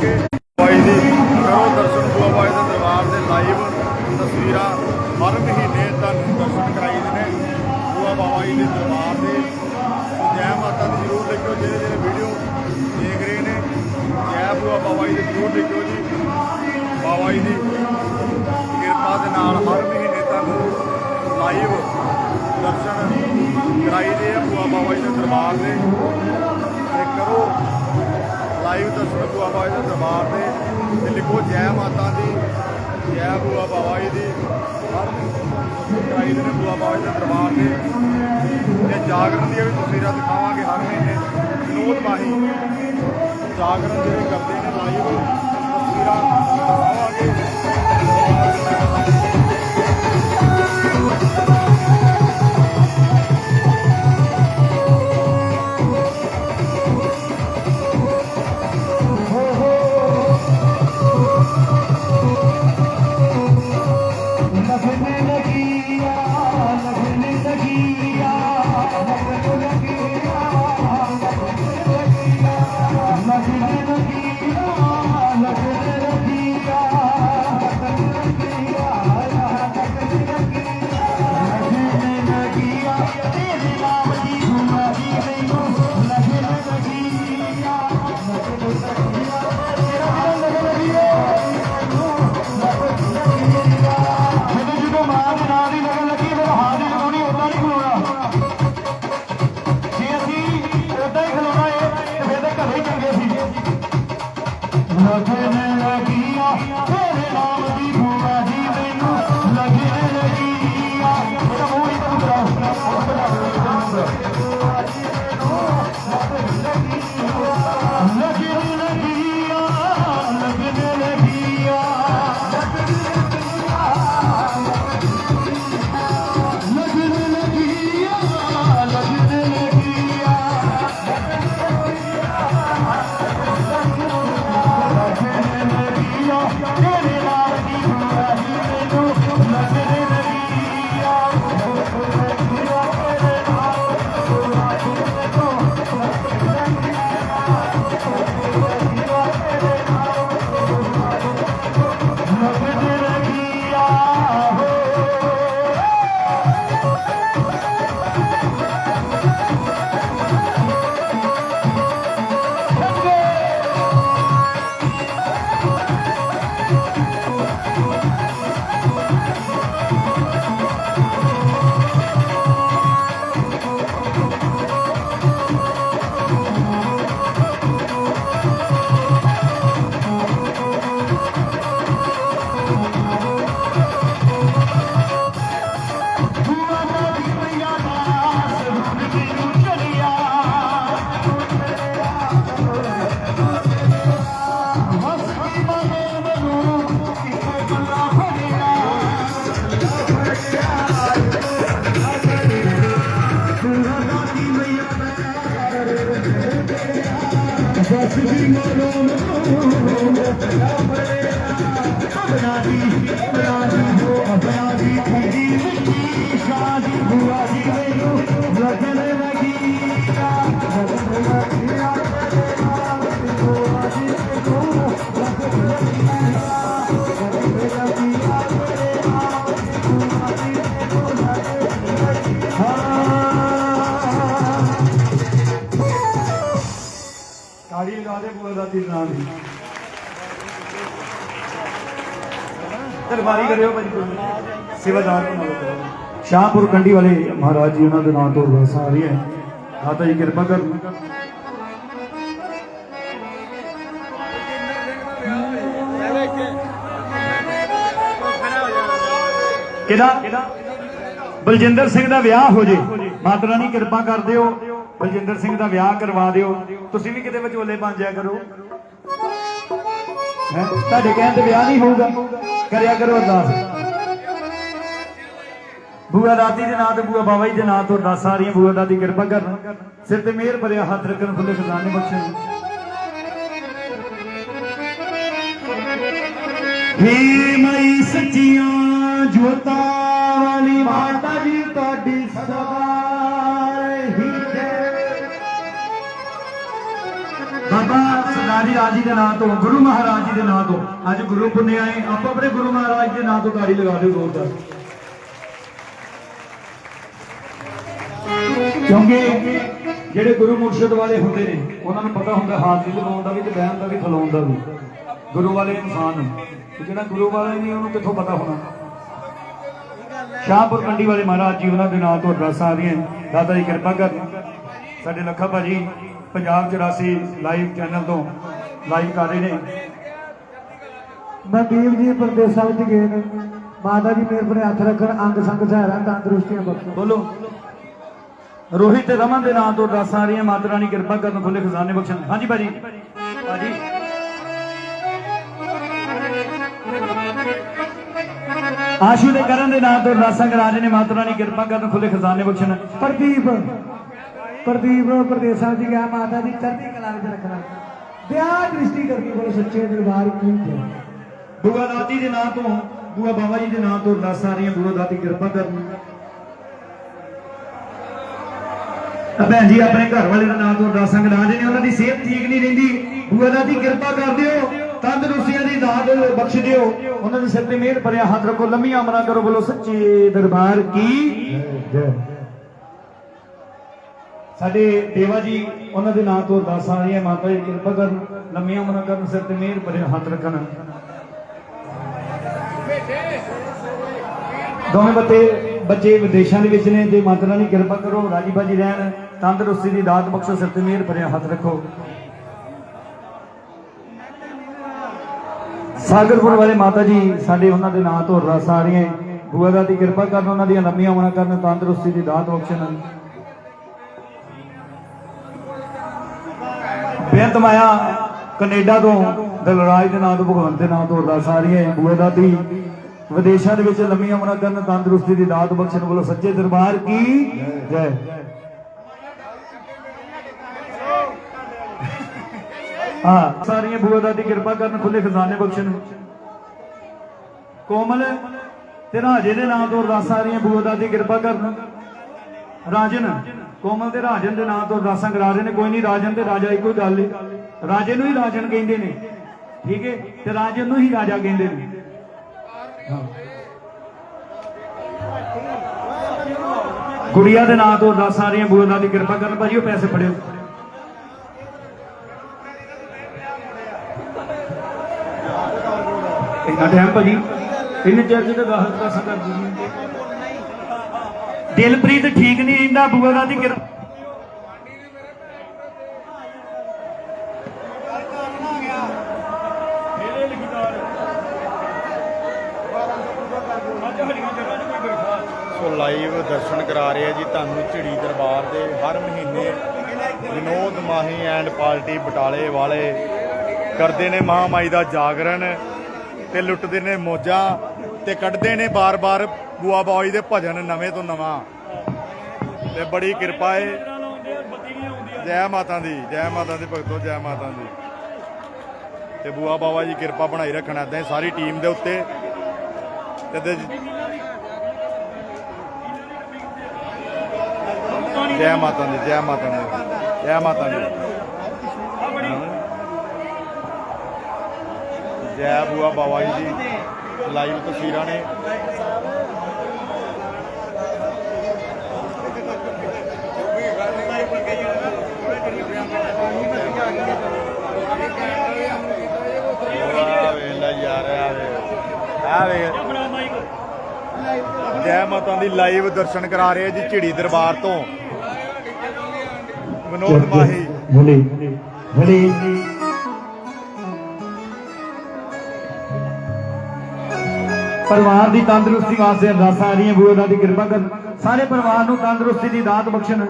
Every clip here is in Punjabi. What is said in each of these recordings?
ਦਿਖਾਵਾਂਗੇ ਬਾਈ ਦੀ ਕਰੋ ਦਰਸ਼ਨ ਬੁਆ ਬਾਈ ਦੇ ਦਰਬਾਰ ਦੇ ਲਾਈਵ ਤਸਵੀਰਾਂ ਹਰ ਮਹੀਨੇ ਤੁਹਾਨੂੰ ਦਰਸ਼ਨ ਕਰਾਈ ਦੇ ਨੇ। ਬੁਆ ਬਾਬਾ ਜੀ ਦੇ ਦਰਬਾਰ ਦੇ। ਜੈ ਮਾਤਾ ਦੀ ਜ਼ਰੂਰ ਲਿਖਿਓ ਜਿਹੜੇ ਜਿਹੜੇ ਵੀਡੀਓ ਦੇਖ ਰਹੇ ਨੇ। ਜੈ ਬੁਆ ਬਾਬਾ ਜੀ ਦੀ ਜ਼ਰੂਰ ਲਿਖਿਓ ਜੀ। ਬਾਬਾ ਜੀ ਦੀ ਕਿਰਪਾ ਦੇ ਨਾਲ ਹਰ ਮਹੀਨੇ ਤੁਹਾਨੂੰ ਲਾਈਵ ਦਰਸ਼ਨ ਕਰਾਈ ਦੇ ਆ ਬੁਆ ਬਾਬਾ ਜੀ ਦੇ ਦਰਬਾਰ ਦੇ। ਤੇ ਕਰੋ ਲਾਈਵ ਦਰਸ਼ਨ ਬੁਆ ਬਾਬਾ ਜੀ ਦੇ ਦਰਬਾਰ ਦੇ ਤੇ ਲਿਖੋ, ਜੈ ਮਾਤਾ ਦੀ, ਜੈ ਬੁਆ ਬਾਬਾ ਜੀ ਦੀ। ਹਰ ਕਰਾਈ ਦੇ ਨੇ ਬੁਆ ਬਾਬਾ ਜੀ ਦੇ ਦਰਬਾਰ ਦੇ ਤੇ ਜਾਗਰਣ ਦੀਆਂ ਵੀ ਤਸਵੀਰਾਂ ਦਿਖਾਵਾਂਗੇ ਹਰ ਮਹੀਨੇ। ਵਿਨੋਦ ਮਾਹੀ ਜਾਗਰਣ ਜਿਹੜੇ ਕਰਦੇ ਨੇ ਲਾਈਵ ਤਸਵੀਰਾਂ ਦਿਖਾਵਾਂਗੇ। ਅਬਨਾ ਦੀ ਅਬਨਾ ਦੀ ਹੋ ਅਬਨਾ ਦੀ ਖੁਦੀ ਮਿੱਟੀ ਸ਼ਾਦੀ ਬੁਆ ਦੀ ਮੈਨੂੰ ਲੱਗਣ ਲੱਗੀ ਲੱਗਣ ਲਗਾ ਦੇ ਬੋਲਦਾ ਦਾਦੀ ਦੇ ਨਾਲ ਦੀ ਕਰਿਓ ਭਾਜੀ ਕੋਈ। ਸੇਵਾਦਾਰ ਨੂੰ ਨਾਲ ਕਰੋ। ਸ਼ਾਹਪੁਰ ਕੰਡੀ ਵਾਲੇ ਮਹਾਰਾਜ ਜੀ, ਉਹਨਾਂ ਦੇ ਨਾਮ ਤੋਂ ਵਰਸਾ ਆ ਰਹੀ ਮਾਤਾ ਜੀ, ਕਿਰਪਾ ਕਰਨ ਕਿਹਦਾ? ਬਲਜਿੰਦਰ ਸਿੰਘ ਦਾ ਵਿਆਹ ਹੋ ਜੇ। ਮਾਤਾ ਰਾਣੀ, ਕਿਰਪਾ ਕਰ ਦਿਓ। ਬਲਜਿੰਦਰ ਸਿੰਘ ਦਾ ਵਿਆਹ ਕਰਵਾ ਦਿਓ। ਤੁਸੀਂ ਵੀ ਕਿਤੇ ਵਿਚੋਲੇ ਬਣ ਜਾਇਆ ਕਰੋ। ਹੈਂ? ਤੁਹਾਡੇ ਕਹਿਣ ਤੇ ਵਿਆਹ ਨਹੀਂ ਹੋਊਗਾ। ਕਰਿਆ ਕਰੋ ਅਰਦਾਸ। ਬੂਆ ਦਾਦੀ ਦੇ ਨਾਂ ਤੇ ਬੂਆ ਬਾਬਾ ਜੀ ਦੇ ਨਾਂ ਤੋਂ ਅਰਦਾਸ ਆ ਰਹੀਆਂ। ਬੂਆ ਦਾਦੀ ਕਿਰਪਾ ਕਰਨ। ਸਿਰ ਤੇ ਮਿਹਰ ਭਰਿਆ ਹੱਥ ਰੱਖਣ ਖੁੱਲੇ ਖਜ਼ਾਨੇ ਬਖਸ਼ਣ। ਹੇ ਮਈ ਸੱਚੀਆਂ ਜੋਤਾਂ ਵਾਲੀ ਮਾਤਾ ਜੀ, ਤੁਹਾਡੀ ਸਦਾ ਹੀ ਜੈ ਬਾਬਾ ਦੇ ਨਾਂ ਤੋਂ, ਗੁਰੂ ਮਹਾਰਾਜ ਜੀ ਦੇ ਨਾਂ ਤੋਂ। ਅੱਜ ਗੁਰੂ ਪੁੰਨਿਆ ਹੈ ਆਪੋ ਆਪਣੇ ਗੁਰੂ ਮਹਾਰਾਜ ਦੇ ਨਾਂ ਤੋਂ ਤਾੜੀ ਲਗਾ ਦਿਓ ਜ਼ੋਰਦਾਰ ਕਿਉਂਕਿ ਜਿਹੜੇ ਗੁਰੂ ਮੁਰਸ਼ਿਦ ਵਾਲੇ ਹੁੰਦੇ ਨੇ, ਉਹਨਾਂ ਨੂੰ ਪਤਾ ਹੁੰਦਾ ਹਾਥ ਲਗਾਉਣ ਦਾ ਵੀ ਤੇ ਬਹਿਣ ਦਾ ਵੀ, ਖਲੋਣ ਦਾ ਵੀ। ਗੁਰੂ ਵਾਲੇ ਇਨਸਾਨ ਨੇ। ਜਿਹੜਾ ਗੁਰੂ ਵਾਲਾ ਨਹੀਂ, ਉਹਨੂੰ ਕਿੱਥੋਂ ਪਤਾ ਹੋਣਾ? ਸ਼ਾਹਪੁਰ ਮੰਡੀ ਵਾਲੇ ਮਹਾਰਾਜ ਜੀ, ਉਹਨਾਂ ਦੇ ਨਾਂ ਤੋਂ ਅਰਦਾਸਾਂ ਆ ਰਹੀਆਂ ਦਾਦਾ ਜੀ, ਕਿਰਪਾ ਕਰ। ਸਾਡੇ ਲੱਖਾ ਭਾਜੀ, ਪੰਜਾਬ 84 ਲਾਈਵ ਚੈਨਲ ਤੋਂ ਲਾਈਵ ਕਰ ਰਹੇ ਨੇ। ਮਨਦੀਪ ਜੀ ਪ੍ਰਦੇਸ਼ਾਂ ਵਿੱਚ ਗਏ ਨੇ। ਮਾਤਾ ਜੀ ਮੇਰੇ ਪਰ ਹੱਥ ਰੱਖਣ ਅੰਗ ਸੰਗ ਸਹਾਰਾ ਤੰਦਰੁਸਤੀਆਂ ਬਖਸ਼ੋ। ਬੋਲੋ। ਰੋਹਿਤ ਤੇ ਰਮਨ ਦੇ ਨਾਂ ਤੋਂ ਅਰਦਾਸਾਂ ਆ ਰਹੀਆਂ ਮਾਤਾ ਰਾਣੀ ਕਿਰਪਾ ਕਰਨ ਖੁੱਲੇ ਖਜ਼ਾਨੇ ਬਖਸ਼ਣ। ਹਾਂਜੀ ਭਾਜੀ। ਭਾਜੀ। ਆਸ਼ੂ ਦੇ ਕਰਨ ਦੇ ਨਾਂ ਤੋਂ ਕਰਾ ਰਹੇ ਨੇ ਮਾਤਾ ਰਾਣੀ ਕਿਰਪਾ ਕਰਨ ਖੁੱਲੇ ਖਜ਼ਾਨੇ ਬਖਸ਼ਣ। ਪ੍ਰਦੀਪ। ਪ੍ਰਦੀਪ ਪ੍ਰਦੇਸ਼ਾਂ ਵਿੱਚ ਗਿਆ ਮਾਤਾ ਦੀ ਚੜ੍ਹਦੀ ਕਲਾ ਵਿੱਚ ਰੱਖਣਾ। ਦਿਆ ਦ੍ਰਿਸ਼ਟੀ ਕਰਨੀ ਬੋਲ ਸੱਚੇ ਦਰਬਾਰ ਕੀ ਜੈ ਬੂਆ ਦਾਤੀ ਦੇ ਨਾਂ ਤੋਂ ਬੂਆ ਬਾਬਾ ਜੀ ਦੇ ਨਾਂ ਤੋਂ ਅਰਦਾਸਾਂ ਆ ਰਹੀਆਂ ਬੂਆ ਦਾਤੀ ਕਿਰਪਾ ਕਰਨ। ਭੈਣ ਜੀ ਆਪਣੇ ਘਰ ਵਾਲੇ ਦੇ ਨਾਂ ਤੋਂ ਅਰਦਾਸਾਂ ਕਰਾ ਰਹੇ ਨੇ ਉਹਨਾਂ ਦੀ ਸਿਹਤ ਠੀਕ ਨਹੀਂ ਰਹਿੰਦੀ। ਬੂਆ ਦਾਤੀ ਕਿਰਪਾ ਕਰ ਦਿਓ ਤੰਦਰੁਸਤੀਆਂ ਦੀ ਦਾਤ ਬਖਸ਼ ਦਿਓ। ਉਹਨਾਂ ਦੇ ਸਿਰ ਤੇ ਮਿਹਰ ਭਰਿਆ ਹੱਥ ਰੱਖੋ ਲੰਮੀਆਂ ਅਮਰਾਂ ਕਰੋ ਬੋਲੋ ਸੱਚੇ ਦਰਬਾਰ ਕੀ? ਜੈ। ਸਾਡੇ ਦੇਵਾ ਜੀ, ਉਹਨਾਂ ਦੇ ਨਾਂ ਤੋਂ ਅਰਦਾਸਾਂ ਆ ਰਹੀਆਂ ਮਾਤਾ ਜੀ ਕਿਰਪਾ ਕਰਨ, ਲੰਮੀਆਂ ਉਮਰਾਂ ਕਰਨ, ਸਿਰ ਤੇ ਮਿਹਰ ਭਰਿਆ ਹੱਥ ਰੱਖਣ। ਦੋਵੇਂ ਬੱਤੇ ਬੱਚੇ ਵਿਦੇਸ਼ਾਂ ਦੇ ਵਿੱਚ ਨੇ ਤੇ ਮਾਤਾ ਰਾਣੀ ਕਿਰਪਾ ਕਰੋ, ਰਾਜੀ ਬਾਜੀ ਰਹਿਣ, ਤੰਦਰੁਸਤੀ ਦੀ ਦਾਤ ਬਖਸ਼ੋ, ਸਿਰ ਤੇ ਮਿਹਰ ਭਰਿਆ ਹੱਥ ਰੱਖੋ। ਸਾਗਰਪੁਰ ਵਾਲੇ ਮਾਤਾ ਜੀ, ਸਾਡੇ ਉਹਨਾਂ ਦੇ ਨਾਂ ਤੋਂ ਅਰਦਾਸਾਂ ਆ ਰਹੀਆਂ ਬੂਆ ਦਾ ਦੀ ਕਿਰਪਾ ਕਰਨ, ਉਹਨਾਂ ਦੀਆਂ ਲੰਮੀਆਂ ਉਮਰਾਂ ਕਰਨ, ਤੰਦਰੁਸਤੀ ਦੀ ਦਾਤ ਬਖਸ਼ਣ। ਬੇਅੰਤ ਮਾਇਆ ਕੈਨੇਡਾ ਤੋਂ, ਦਲਰਾਜ ਦੇ ਨਾਂ ਤੋਂ, ਭਗਵੰਤ ਦੇ ਨਾਂ ਤੋਂ ਅਰਦਾਸ ਆ ਰਹੀ ਹੈ ਬੂਏ ਦਾਤੀ ਵਿਦੇਸ਼ਾਂ ਦੇ ਵਿੱਚ ਲੰਮੀਆਂ ਉਮਰਾਂ ਕਰਨ, ਤੰਦਰੁਸਤੀ ਦੀ ਦਾਤ ਬਖਸ਼ਣ ਵੱਲੋਂ ਸੱਚੇ ਦਰਬਾਰ ਕੀ? ਜੈ। ਹਾਂ, ਸਾਰੀਆਂ ਬੂਆ ਦਾਦੀ ਕਿਰਪਾ ਕਰਨ ਖੁੱਲੇ ਖਜ਼ਾਨੇ ਬਖਸ਼ਣ। ਕੋਮਲ ਤੇ ਰਾਜੇ ਦੇ ਨਾਂ ਤੋਂ ਅਰਦਾਸਾਂ ਆ ਰਹੀਆਂ, ਬੂਏ ਦਾਤੀ ਕਿਰਪਾ ਕਰਨ। ਰਾਜਨ, ਕੋਮਲ ਦੇ ਰਾਜਨ ਦੇ ਨਾਂ ਤੋਂ ਅਰਦਾਸਾਂ ਕਰਾ ਰਹੇ ਨੇ। ਕੋਈ ਨਹੀਂ, ਰਾਜਨ ਤੇ ਰਾਜਾ ਇੱਕੋ ਗੱਲ ਹੈ ਰਾਜੇ ਨੂੰ ਹੀ ਰਾਜਨ ਕਹਿੰਦੇ ਨੇ। ਠੀਕ ਹੈ? ਤੇ ਰਾਜਨ ਨੂੰ ਹੀ ਰਾਜਾ ਕਹਿੰਦੇ ਨੇ। ਹਾਂ। ਗੁੜੀਆ ਦੇ ਨਾਂ ਤੋਂ ਅਰਦਾਸਾਂ ਆ ਰਹੀਆਂ ਬੂਏ ਦੀ ਕਿਰਪਾ ਕਰਨ। ਭਾਜੀ, ਉਹ ਪੈਸੇ ਫੜਿਓ। ਇੰਨਾ ਟਾਈਮ ਭਾਜੀ। ਇੰਨੇ ਚਿਰ ਚ ਤਾਂ ਗਾਹਕ ਕਰ ਦਿੰਦੀ ਦਿਲਪ੍ਰੀਤ ਠੀਕ ਨਹੀਂ ਰਹਿੰਦਾ, ਬੂਆ ਦਾ ਦੀ ਕਿਰਪਾ ਸੋ ਲਾਈਵ ਦਰਸ਼ਨ ਕਰਾ ਰਹੇ ਆ ਜੀ ਤੁਹਾਨੂੰ ਝਿੜੀ ਦਰਬਾਰ ਦੇ ਹਰ ਮਹੀਨੇ ਵਿਨੋਦ ਮਾਹੀ ਐਂਡ ਪਾਰਟੀ ਬਟਾਲੇ ਵਾਲੇ ਕਰਦੇ ਨੇ ਮਹਾਮਾਈ ਦਾ ਜਾਗਰਣ ਤੇ ਲੁੱਟਦੇ ਨੇ ਮੋਜਾਂ ਤੇ ਕੱਢਦੇ ਨੇ ਬਾਰ-ਬਾਰ ਬੂਆ ਬਾਈ ਦੇ ਭਜਨ ਨਵੇਂ ਤੋਂ ਨਵਾਂ। ਤੇ ਬੜੀ ਕਿਰਪਾ ਏ। ਜੈ ਮਾਤਾ ਦੀ, ਜੈ ਮਾਤਾ ਦੀ ਭਗਤੋ, ਜੈ ਮਾਤਾ ਦੀ। ਤੇ ਬੂਆ ਬਾਬਾ ਜੀ ਕਿਰਪਾ ਬਣਾਈ ਰੱਖਣਾ ਏਦਾਂ ਹੀ ਸਾਰੀ ਟੀਮ ਦੇ ਉੱਤੇ। ਤੇ ਜੈ ਮਾਤਾ ਦੀ, ਜੈ ਮਾਤਾ ਦੀ, ਜੈ ਮਾਤਾ ਦੀ। ਜੈ ਬੂਆ ਬਾਬਾ ਜੀ ਦੀ ਲਾਈਵ ਤਸਵੀਰਾਂ ਨੇ ਆ ਵੇਲਾ ਯਾਰ ਆ ਵੇ ਆ ਵੇ ਜੈ ਮਾਤਾ ਦੀ ਲਾਈਵ ਦਰਸ਼ਨ ਕਰਾ ਰਹੇ ਜੀ ਝਿੜੀ ਦਰਬਾਰ ਤੋਂ। ਵਿਨੋਦ ਮਾਹੀ। ਭਲੇ ਭਲੇ ਪਰਿਵਾਰ ਦੀ ਤੰਦਰੁਸਤੀ ਵਾਸਤੇ ਅਰਦਾਸਾਂ ਆ ਰਹੀਆਂ ਬੂਆ ਦੀ ਕਿਰਪਾ ਕਰ ਸਾਰੇ ਪਰਿਵਾਰ ਨੂੰ ਤੰਦਰੁਸਤੀ ਦੀ ਦਾਤ ਬਖਸ਼ਣ।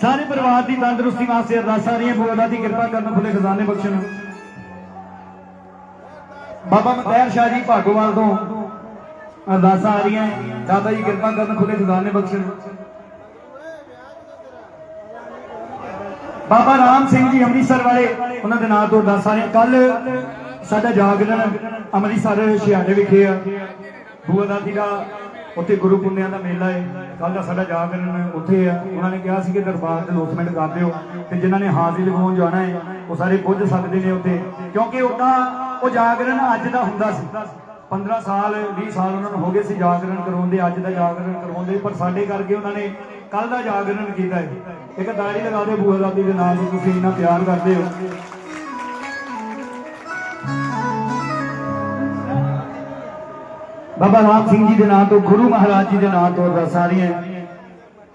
ਸਾਰੇ ਪਰਿਵਾਰ ਦੀ ਤੰਦਰੁਸਤੀ ਵਾਸਤੇ ਅਰਦਾਸਾਂ ਆ ਰਹੀਆਂ ਬੂਆ ਦੀ ਕਿਰਪਾ ਕਰਨ ਖੁੱਲੇ ਖਜ਼ਾਨੇ ਬਖਸ਼ਣ। ਬਾਬਾ ਮਤਿਆਰ ਸ਼ਾਹ ਜੀ ਭਾਗੋਵਾਲ ਤੋਂ ਅਰਦਾਸਾਂ ਆ ਰਹੀਆਂ ਦਾਦਾ ਜੀ ਕਿਰਪਾ ਕਰਨ ਖੁੱਲੇ ਖਜ਼ਾਨੇ ਬਖਸ਼ਣ। ਬਾਬਾ ਰਾਮ ਸਿੰਘ ਜੀ ਅੰਮ੍ਰਿਤਸਰ ਵਾਲੇ, ਉਹਨਾਂ ਦੇ ਨਾਂ ਤੋਂ ਅਰਦਾਸਾਂ ਨੇ। ਕੱਲ ਸਾਡਾ ਜਾਗਰਣ ਅੰਮ੍ਰਿਤਸਰ ਸ਼ਿਆੜੇ ਵਿਖੇ ਆ। ਬੂਆ ਦਾਦੀ ਦਾ ਉੱਥੇ ਗੁਰੂ ਪੁੰਨਿਆਂ ਦਾ ਮੇਲਾ ਹੈ। ਕੱਲ ਦਾ ਸਾਡਾ ਜਾਗਰਣ ਉੱਥੇ ਆ। ਉਹਨਾਂ ਨੇ ਕਿਹਾ ਸੀ ਕਿ ਦਰਬਾਰ ਦੇ ਲੋਸਮੈਂਟ ਕਰ ਦਿਓ ਤੇ ਜਿਨ੍ਹਾਂ ਨੇ ਹਾਜ਼ਰੀ ਲਗਾਉਣ ਜਾਣਾ ਹੈ, ਉਹ ਸਾਰੇ ਪੁੱਜ ਸਕਦੇ ਨੇ ਉੱਥੇ। ਕਿਉਂਕਿ ਉਹਦਾ ਉਹ ਜਾਗਰਣ ਅੱਜ ਦਾ ਹੁੰਦਾ ਸੀ। 15 ਸਾਲ 20 ਸਾਲ ਉਹਨਾਂ ਨੂੰ ਹੋ ਗਏ ਸੀ ਜਾਗਰਣ ਕਰਾਉਂਦੇ ਅੱਜ ਦਾ ਜਾਗਰਣ ਕਰਵਾਉਂਦੇ ਪਰ ਸਾਡੇ ਕਰਕੇ ਉਹਨਾਂ ਨੇ ਕੱਲ ਦਾ ਜਾਗਰਣ ਕੀਤਾ ਹੈ। ਇੱਕ ਤਾੜੀ ਲਗਾ ਦਿਓ ਬੂਹਾ ਦਾਦੀ ਦੇ ਨਾਮ ਨੂੰ ਤੁਸੀਂ ਇੰਨਾ ਪਿਆਰ ਕਰਦੇ ਹੋ। ਬਾਬਾ ਰਾਮ ਸਿੰਘ ਜੀ ਦੇ ਨਾਂ ਤੋਂ, ਗੁਰੂ ਮਹਾਰਾਜ ਜੀ ਦੇ ਨਾਂ ਤੋਂ ਅਰਦਾਸਾਂ ਆ ਰਹੀਆਂ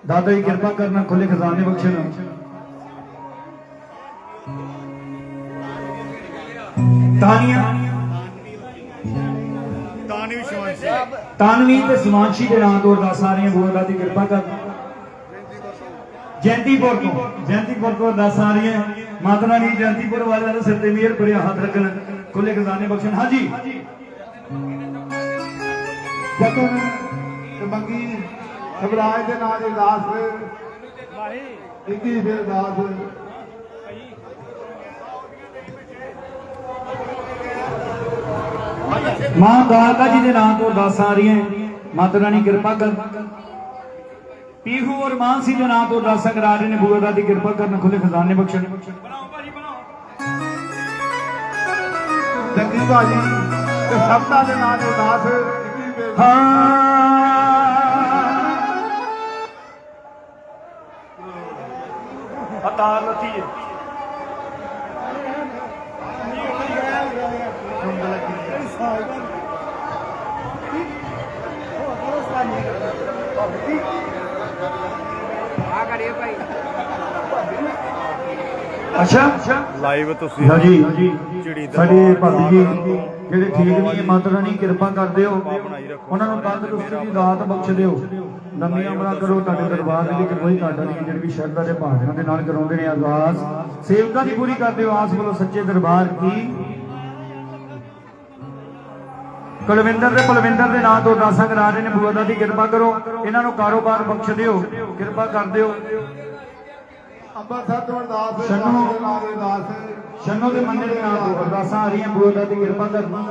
ਦਾਦਾ ਜੀ ਕਿਰਪਾ ਕਰਨਾ ਖੁੱਲੇ ਖਜ਼ਾਨੇ ਬਖਸ਼ਣ। ਤਾਨੀਆਂ। ਤਾਨਵੀ ਤੇ ਸਿਮਾਂਸ਼ੀ ਦੇ ਨਾਂ ਤੋਂ ਅਰਦਾਸਾਂ ਆ ਰਹੀਆਂ ਗੁਰੂ ਦਾਦੀ ਕਿਰਪਾ ਕਰ। ਜੈਂਤੀਪੁਰ ਤੋਂ ਜੈਂਤੀਪੁਰ ਤੋਂ ਅਰਦਾਸਾਂ ਆ ਰਹੀਆਂ। ਮਾਤਾ ਰਾਣੀ ਜੈਂਤੀਪੁਰ ਵਾਲਿਆਂ ਦੇ ਸਿਰ ਤੇ ਮਿਹਰ ਭਰਿਆ ਹੱਥ ਰੱਖਣ ਖੁੱਲੇ ਖਜ਼ਾਨੇ ਬਖਸ਼ਣ। ਹਾਂਜੀ। ਜਤਨ ਤੇ ਮੰਗੀ ਸਬਰਾਜ ਦੇ ਨਾਂ ਦੀ ਅਰਦਾਸ ਇੱਕੀ ਫਿਰ ਅਰਦਾਸ ਮਾਂ ਦਾਤਾ ਜੀ ਦੇ ਨਾਂ ਤੋਂ ਅਰਦਾਸਾਂ ਆ ਰਹੀਆਂ ਮਾਤਾ ਰਾਣੀ ਕਿਰਪਾ ਕਰ ਪੀਹੂ ਔਰ ਮਾਨਸੀ ਦੇ ਨਾਂ ਤੋਂ ਅਰਦਾਸਾਂ ਕਰਾ ਰਹੇ ਨੇ ਬੂਆ ਦਾਦੀ ਕਿਰਪਾ ਕਰਨ ਖੁੱਲੇ ਖਜ਼ਾਨੇ ਬਖਸ਼ਣ। ਜੰਗੀ ਬਾਜੀ ਤੇ ਸਬਤਾ ਦੇ ਨਾਂ ਦੀ ਅਰਦਾਸ ਇੱਕੀ ਫਿਰ ਹਾਂ। ਅਤਾਰ ਲੱਥੀ ਹੈ ਅੱਛਾ। ਲਾਈਵ ਤੁਸੀਂ ਹਾਂਜੀ। ਚਿੜੀ ਦਾ ਸਾਡੇ ਭਾਬੀ ਜੀ ਜਿਹੜੇ ਠੀਕ ਨਹੀਂ ਹੈ ਮਾਤਾ ਰਾਣੀ ਕਿਰਪਾ ਕਰ ਦਿਓ ਬਣਾਈ ਰੱਖੋ। ਉਹਨਾਂ ਨੂੰ ਤੰਦਰੁਸਤੀ ਦੀ ਦਾਤ ਬਖਸ਼ ਦਿਓ। ਲੰਮੀਆਂ ਉਮਰਾਂ ਕਰੋ ਤੁਹਾਡੇ ਦਰਬਾਰ ਦੇ ਵਿੱਚ ਕੋਈ ਘਾਟਾ ਨਹੀਂ ਜਿਹੜੀ ਵੀ ਸ਼ਰਧਾ ਦੇ ਭਾਵਨਾ ਦੇ ਨਾਲ ਕਰਾਉਂਦੇ ਨੇ ਅਰਦਾਸ ਸੇਵਕਾਂ ਦੀ ਪੂਰੀ ਕਰ ਦਿਓ ਆਸ ਵੱਲੋਂ ਸੱਚੇ ਦਰਬਾਰ ਕੀ? ਕੁਲਵਿੰਦਰ ਦੇ ਬਲਵਿੰਦਰ ਦੇ ਨਾਂ ਤੋਂ ਅਰਦਾਸਾਂ ਕਰਾ ਰਹੇ ਨੇ ਬੂਆ ਦੀ ਕਿਰਪਾ ਕਰੋ। ਇਹਨਾਂ ਨੂੰ ਕਾਰੋਬਾਰ ਬਖਸ਼ ਦਿਓ ਕਿਰਪਾ ਕਰ ਦਿਓ। ਅੰਮ੍ਰਿਤਸਰ ਤੋਂ ਅਰਦਾਸ ਛੰਨੂ। ਸਬਤਾ ਦੇ ਨਾਂ ਦੀ ਅਰਦਾਸ ਸ਼ੰਨੋ ਦੇ ਮੰਦਿਰ ਦੇ ਨਾਂ ਤੋਂ ਅਰਦਾਸਾਂ ਆ ਰਹੀਆਂ ਬੂਆ ਦੀ ਕਿਰਪਾ ਕਰਨਾ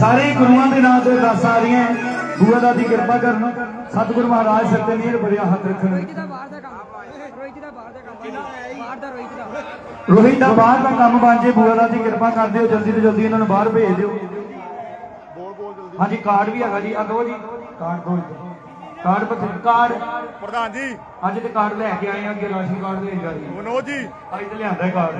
ਸਾਰੇ ਗੁਰੂਆਂ ਦੇ ਨਾਂ ਤੋਂ ਅਰਦਾਸਾਂ ਆ ਰਹੀਆਂ ਬੂਆ ਦੀ ਕਿਰਪਾ ਕਰਨਾ। ਸਤਿਗੁਰੂ ਮਹਾਰਾਜ ਸਿਰ ਤੇ ਮਿਹਰ ਭਰਿਆ ਹੱਥ ਰੱਖਣ। ਰੋਹਿਤ ਦਾ ਬਾਹਰ ਦਾ ਕੰਮ ਰੋਹਿਤ ਦਾ ਬਾਹਰ ਦਾ ਕੰਮ ਬਾਹਰ ਦਾ ਰੋਹਿਤ ਦਾ। ਰੋਹਿਤ ਦਾ ਬਾਹਰ ਦਾ ਕੰਮ ਬਣ ਜੇ ਬੂਆ ਦੀ ਕਿਰਪਾ ਕਰ ਦਿਓ ਜਲਦੀ ਤੋਂ ਜਲਦੀ ਇਹਨਾਂ ਨੂੰ ਬਾਹਰ ਭੇਜ ਦਿਓ। ਹਾਂਜੀ ਕਾਰਡ ਵੀ ਹੈਗਾ ਜੀ ਆ ਜੀ। ਕਾਰਡ ਦੋ ਜੀ। ਕਾਰਡ ਬਥੇ ਕਾਰਡ। ਪ੍ਰਧਾਨ ਜੀ। ਅੱਜ ਤੇ ਕਾਰਡ ਲੈ ਕੇ ਆਏ ਆ ਅੱਗੇ ਰਾਸ਼ਨ ਕਾਰਡ ਦੇ ਜੀ ਮਨੋਜ ਜੀ। ਅੱਜ ਤੇ ਲਿਆਂਦਾ ਕਾਰਡ।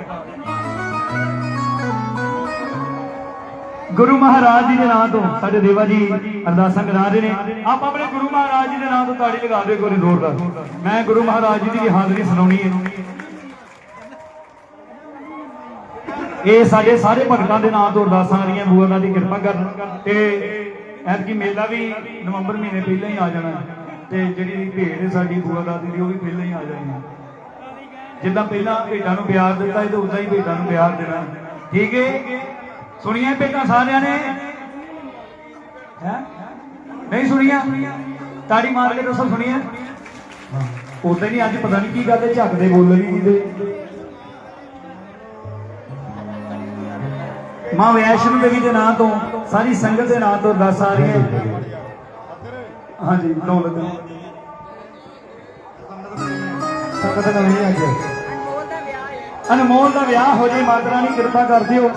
ਗੁਰੂ ਮਹਾਰਾਜ ਜੀ ਦੇ ਨਾਮ ਤੋਂ ਸਾਡੇ ਦੇਵਾ ਜੀ ਅਰਦਾਸਾਂ ਕਰਾ ਰਹੇ ਨੇ। ਆਪ ਆਪਣੇ ਗੁਰੂ ਮਹਾਰਾਜ ਜੀ ਦੇ ਨਾਮ ਤੋਂ ਤਾੜੀ ਲਗਾ ਦਿਓ ਕੋਈ ਜ਼ੋਰਦਾਰ ਮੈਂ ਗੁਰੂ ਮਹਾਰਾਜ ਜੀ ਦੀ ਹਾਜ਼ਰੀ ਸੁਣਾਉਣੀ ਹੈ। ਇਹ ਸਾਡੇ ਸਾਰੇ ਭਗਤਾਂ ਦੇ ਨਾਮ ਤੋਂ ਅਰਦਾਸਾਂ ਆ ਰਹੀਆਂ ਬੂਆ ਦੀ ਕਿਰਪਾ ਕਰਨ। ਤੇ ਐਤਕੀ ਮੇਲਾ ਵੀ ਨਵੰਬਰ ਮਹੀਨੇ ਪਹਿਲਾਂ ਹੀ ਆ ਜਾਣਾ ਤੇ ਜਿਹੜੀ ਭੇਡ ਹੈ ਸਾਡੀ ਬੂਆ ਦਾਦੀ ਦੀ, ਉਹ ਵੀ ਪਹਿਲਾਂ ਹੀ ਆ ਜਾਣੀ ਹੈ। ਜਿੱਦਾਂ ਪਹਿਲਾਂ ਭੇਡਾਂ ਨੂੰ ਪਿਆਰ ਦਿੱਤਾ ਇਹ ਤਾਂ ਉਦਾਂ ਹੀ ਭੇਡਾਂ ਨੂੰ ਪਿਆਰ ਦੇਣਾ ਠੀਕ ਹੈ? ਸੁਣੀਆਂ ਭੇਡਾਂ ਸਾਰਿਆਂ ਨੇ? ਹੈ? ਨਹੀਂ ਸੁਣੀਆਂ? ਤਾੜੀ ਮਾਰ ਕੇ ਦੱਸੋ ਸੁਣੀਆਂ? ਉਦਾਂ ਨਹੀਂ, ਅੱਜ ਪਤਾ ਨਹੀਂ ਕੀ ਗੱਲ ਹੈ ਝੱਕਦੇ ਬੋਲਣ ਨਹੀਂ ਦੇ। ਮਾਂ ਵੈਸ਼ਨੋ ਦੇਵੀ ਦੇ ਨਾਂ ਤੋਂ, ਸਾਰੀ ਸੰਗਤ ਦੇ ਨਾਂ ਤੋਂ ਦੱਸ ਆ ਰਹੀਆਂ ਹਾਂਜੀ ਦੌਲਤ ਸੰਗਤ ਦਾ ਨਹੀਂ ਆ ਅਨਮੋਲ ਦਾ ਵਿਆਹ ਹੋ ਜੇ, ਮਾਤਾ ਰਾਣੀ ਕਿਰਪਾ ਕਰ ਦਿਓ।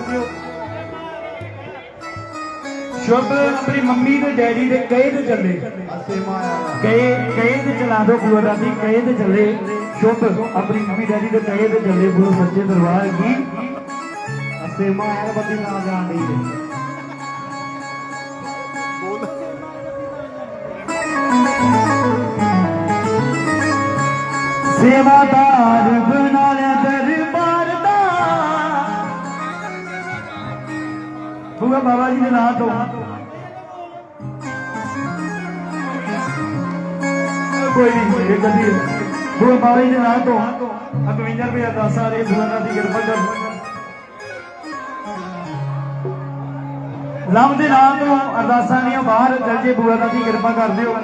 ਸ਼ੁਭ ਆਪਣੀ ਮੰਮੀ ਤੇ ਡੈਡੀ ਦੇ ਕਹੇ ਤੇ ਚੱਲੇ। ਕਹੇ ਕਹੇ ਤੇ ਚਲਾ ਦੋ ਗੁਰੂ ਦਾਦੀ ਕਹੇ ਤੇ ਚੱਲੇ। ਸ਼ੁਭ ਆਪਣੀ ਮੰਮੀ ਡੈਡੀ ਦੇ ਕਹੇ ਤੇ ਚੱਲੇ, ਗੁਰੂ ਸੱਚੇ ਦਰਬਾਰ ਕੀ ਅਸੇ ਮਾਇਆ ਬੱਦੀ ਨਾ ਜਾਣ ਦੀ ਸੇਵਾਦਾਰ ਬਣਾ ਲਿਆ ਦਰਬਾਰ ਦਾ ਬੂਆ ਬਾਬਾ ਜੀ ਦੇ ਨਾਂ ਤੋਂ। ਕੋਈ ਨਹੀਂ ਇਹ ਕਦੀ ਬੂਆ ਬਾਬਾ ਜੀ ਦੇ ਨਾਂ ਤੋਂ। 51 ਰੁਪਏ ਦੇ ਬੂਆ ਦਾ ਦੀ ਕਿਰਪਾ ਕਰ। ਲੰਮ ਦੇ ਨਾਂ ਤੋਂ ਅਰਦਾਸਾਂ ਦੀਆਂ ਬਾਹਰ ਚੱਲ ਜੇ ਬੂਆ ਦਾ ਦੀ ਕਿਰਪਾ ਕਰ ਦਿਓ।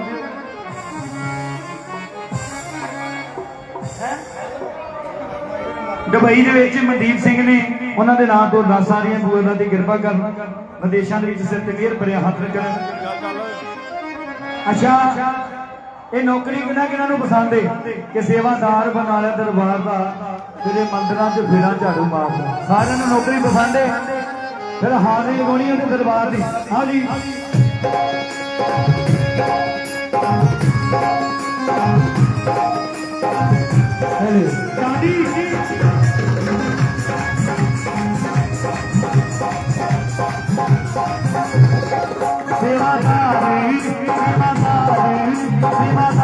ਦੁਬਈ ਦੇ ਵਿੱਚ ਮਨਦੀਪ ਸਿੰਘ ਨੇ ਉਹਨਾਂ ਦੇ ਨਾਂ ਤੋਂ ਅਰਦਾਸਾਂ ਦੀਆਂ ਬੂਏ ਦਾ ਦੀ ਕਿਰਪਾ ਕਰਨ ਵਿਦੇਸ਼ਾਂ ਦੇ ਵਿੱਚ ਸਿਰ ਤੇ ਮਿਹਰ ਭਰਿਆ ਹੱਥ ਰੱਖਣ। ਚੱਲ ਅੱਛਾ, ਇਹ ਨੌਕਰੀ ਕਿਹਨਾਂ ਕਿਹਨਾਂ ਨੂੰ ਪਸੰਦ ਏ? ਕਿ ਸੇਵਾਦਾਰ ਬਣਾ ਲਿਆ ਦਰਬਾਰ ਦਾ ਤੇਰੇ ਮੰਦਰਾਂ 'ਚ ਫੇਰਾ ਝਾੜੂ ਮਾਰਦਾ ਸਾਰਿਆਂ ਨੂੰ ਨੌਕਰੀ ਪਸੰਦ ਏ? ਫਿਰ ਹਾਜ਼ਰੀ ਲਗਾਉਣੀ ਉਹਦੇ ਦਰਬਾਰ ਦੀ। ਹਾਂਜੀ ਡਾਡੀ ਸੇਵਾਦਾਰੀ ਸੇਵਾਦਾਰੀ ਸੇਵਾਦਾਰ ਬਣਾ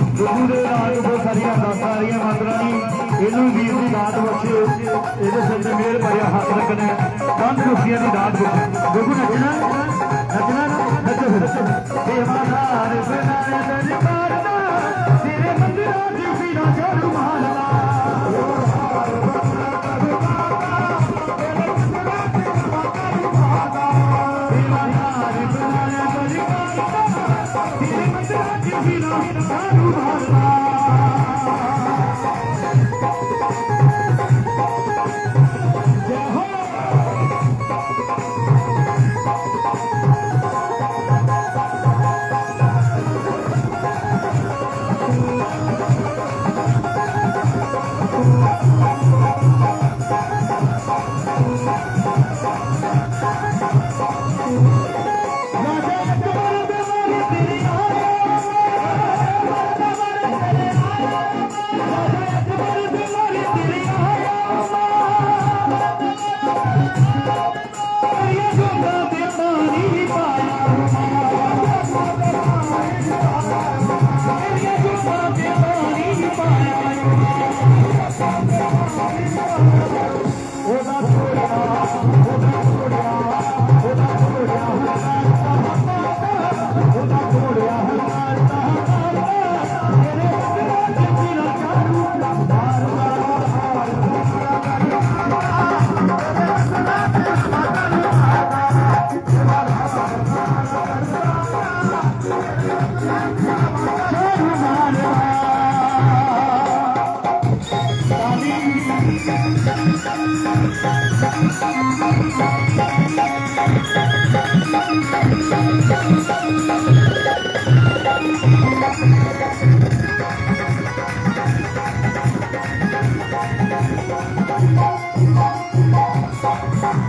ਗੁਰੂ ਦੇ ਨਾਲ ਬਹੁਤ ਸਾਰੀਆਂ ਅਰਦਾਸਾਂ ਦਾਤਾਂ ਰਹੀਆਂ ਮਾਤਰਾਣੀ ਇਹਨੂੰ ਵੀਰ ਦੀ ਦਾਤ ਬਖਸ਼ੇ ਇਹਦੇ ਸਿਰ ਤੇ ਮੇਰ ਭਰਿਆ ਹੱਥ ਰੱਖਣਾ ਤੰਦਰੁਸਤੀਆਂ ਦੀ ਦਾਤ ਬਖਸ਼ੇ ਡੁੱਗੂ ਨੱਚਣਾ ਨੱਚਣਾ, ਨੱਚੋ ਫਿਰ। ਸੇਵਾਦਾਰ ਬਣਾਇਆ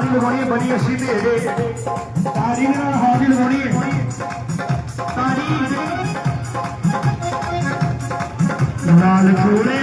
ਤਾਲੀ ਲਵਾਉਣੀ ਹੈ, ਬੜੀ ਅੱਛੀ ਭੇਜ ਦੇ। ਤਾਲੀ ਦੇ ਨਾਲ ਹੌਲੀ ਲਵਾਉਣੀ ਹੈ। ਤਾਲੀ ਨਾਲ ਕੋਲੇ